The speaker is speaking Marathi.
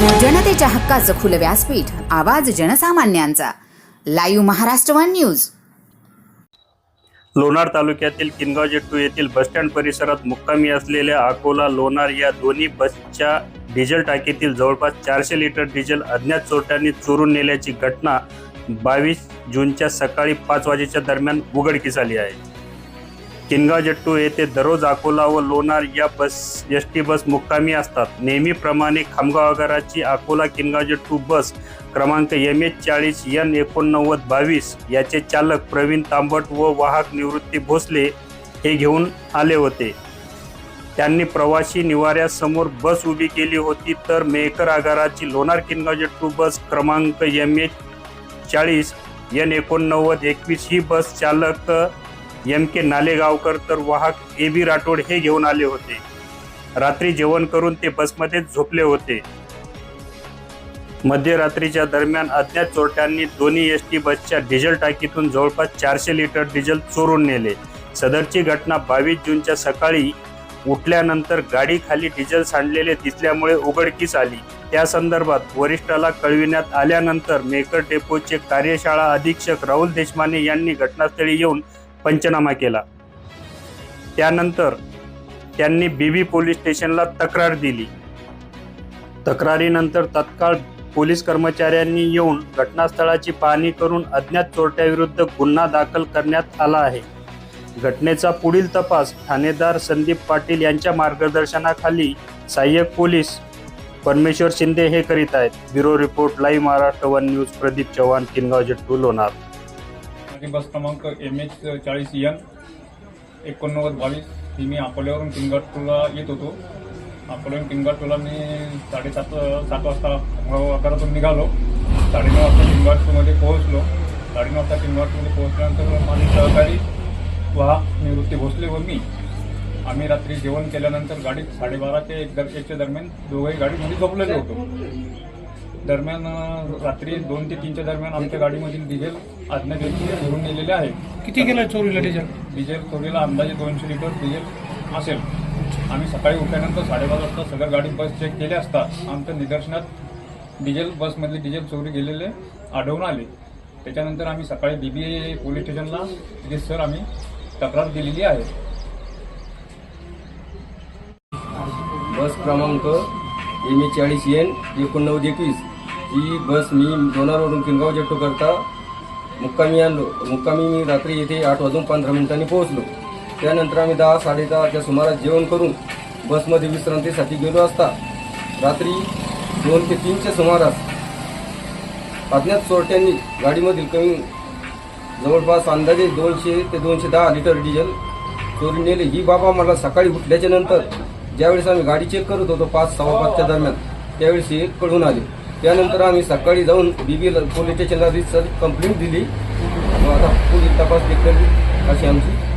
जनतेच्या हक्काचं खुलं व्यासपीठ आवाज जनसामान्यांचा. Live Maharashtra one news. Lonar तालुक्यातील किनगाव जेट्टू येथील बसस्टँड परिसरात मुक्कामी असलेल्या अकोला लोणार या दोन्ही बसच्या डिझेल टाकीतील जवळपास चारशे लिटर डिझेल अज्ञात चोरट्यांनी चोरून नेल्याची घटना बावीस जूनच्या सकाळी पाच वाजेच्या दरम्यान उघडकीस आली आहे. किनगाव जट्टू येथे दररोज अकोला व लोणार या बस एस टी बस मुक्कामी असतात. नेहमीप्रमाणे खामगाव आगाराची अकोला किनगाव जट्टू बस क्रमांक एम एच चाळीस एन एकोणनव्वद बावीस याचे चालक प्रवीण तांबट व वाहक निवृत्ती भोसले हे घेऊन आले होते. त्यांनी प्रवासी निवाऱ्यासमोर बस उभी केली होती तर मेकर आगाराची लोणार किनगाव जट्टू बस क्रमांक एम एच चाळीस एन एकोणनव्वद एकवीस ही बस चालक एम के नालेगावकर तर वाहक ए बी राठोड हे घेऊन आले होते. रात्री जेवण करून ते बसमध्येच झोपले होते. मध्यरात्रीच्या दरम्यान अज्ञात चोरट्यांनी दोन्ही एस टी बसच्या डिझेल टाकीतून जवळपास चारशे लिटर डिझेल चोरून नेले. सदरची घटना बावीस जूनच्या सकाळी उठल्यानंतर गाडीखाली डिझेल सांडलेले दिसल्यामुळे उघडकीस आली. त्या संदर्भात वरिष्ठाला कळविण्यात आल्यानंतर मेकर डेपोचे कार्यशाळा अधीक्षक राहुल देशमाने यांनी घटनास्थळी येऊन पंचनामा केला. त्यानंतर त्यांनी बीबी पोलीस स्टेशनला तक्रार दिली. तक्रारीनंतर तत्काळ पोलीस कर्मचाऱ्यांनी येऊन घटनास्थळाची पाहणी करून अज्ञात चोरट्याविरुद्ध गुन्हा दाखल करण्यात आला आहे. घटनेचा पुढील तपास ठाणेदार संदीप पाटील यांच्या मार्गदर्शनाखाली सहाय्यक पोलीस परमेश्वर शिंदे हे करीत आहेत. Bureau report live Maharashtra one news Pradeep Chavan Kingaon Jattu Lonar. माझी बस क्रमांक एम एच चाळीस यन एकोणनव्वद बावीस. ही मी अकोल्यावरून किनगाटूला येत होतो. अकोल्यावरून किनगाटूला मी साडेसात सात वाजता अकरातून निघालो. साडेनऊ वाजता किनगाटूमध्ये पोहोचलो. साडेनऊ वाजता किनगाटूमध्ये पोहोचल्यानंतर माझे सहकारी वा निवृत्ती भोसले व मी. आम्ही रात्री जेवण केल्यानंतर गाडीत साडेबारा ते एक दर एकच्या दरम्यान दोघंही गाडीमध्ये झोपलेलो होतो. दरम्यान रात्री दोन ते तीनच्या दरम्यान आमच्या गाडीमधील डिझेल अज्ञात व्यक्ती घेऊन नेलेले आहे किती गेलं चोरीला डिझेल? डिझेल चोरीला अंदाजे दोनशे लिटर डिझेल असेल. आम्ही सकाळी उठल्यानंतर साडेबारा वाजता सगळ्या गाडी बस चेक केल्या असता आमच्या निदर्शनात डिझेल बसमधले डिझेल चोरी गेलेले आढळून आले. त्याच्यानंतर आम्ही सकाळी बीबीए पोलीस स्टेशनला तिथे सर आम्ही तक्रार दिलेली आहे. बस क्रमांक एम ए चाळीस एन एकोणनव्वद एकवीस. ही बस मी लोणारवरून किनगाव जट्टू करता मुक्कामी आणलो मुक्कामी मी रात्री येथे आठ वाजून पंधरा मिनिटांनी पोहोचलो त्यानंतर आम्ही दहा साडेदहाच्या सुमारास जेवण करून बसमध्ये विश्रांतीसाठी गेलो असता रात्री दोन ते तीनच्या सुमारास अज्ञात चोरट्यांनी गाडीमधील कमी जवळपास अंदाजे दोनशे ते दोनशे दहा लिटर डिझेल चोरी नेले ही बाबा मला सकाळी उठल्याच्या नंतर ज्यावेळेस आम्ही गाडी चेक करत होतो पाच सव्वा पाचच्या दरम्यान त्यावेळेस हे कळून आले त्यानंतर आम्ही सकाळी जाऊन बीबी पोलीस स्टेशनला रिसर्च कंप्लेंट दिली. आता पोलीस तपास देखील अशी आमची